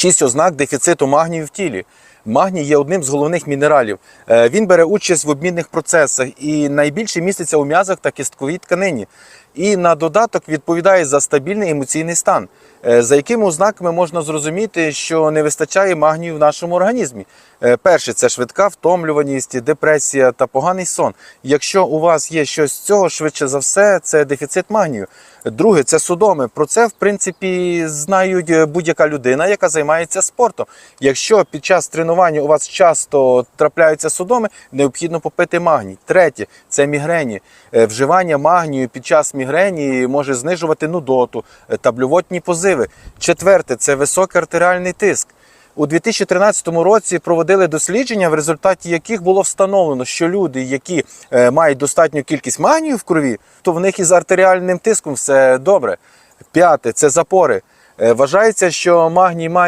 Шість ознак дефіциту магнію в тілі. Магній є одним з головних мінералів. Е, Він бере участь в обмінних процесах і найбільше міститься у м'язах та кістковій тканині. І на додаток відповідає за стабільний емоційний стан, за якими ознаками можна зрозуміти, що не вистачає магнію в нашому організмі. Е, Перше це швидка втомлюваність, депресія та поганий сон. Якщо у вас є щось з цього, швидше за все, це дефіцит магнію. Друге це судоми. Про це в принципі знають е, будь-яка людина, яка займається спортом. Якщо під час тренування у вас часто трапляються судоми, необхідно попити магній. Третє це мігрені. Е, Вживання магнію під час мігрені може знижувати нудоту е, та позиви. Четверте це високий артеріальний тиск. У 2013 році проводили дослідження, в результаті яких було встановлено, що люди, які е, мають достатню кількість магнію в крові, то в них із артеріальним тиском все добре. П'яте це запори. Е, Вважається, що магній має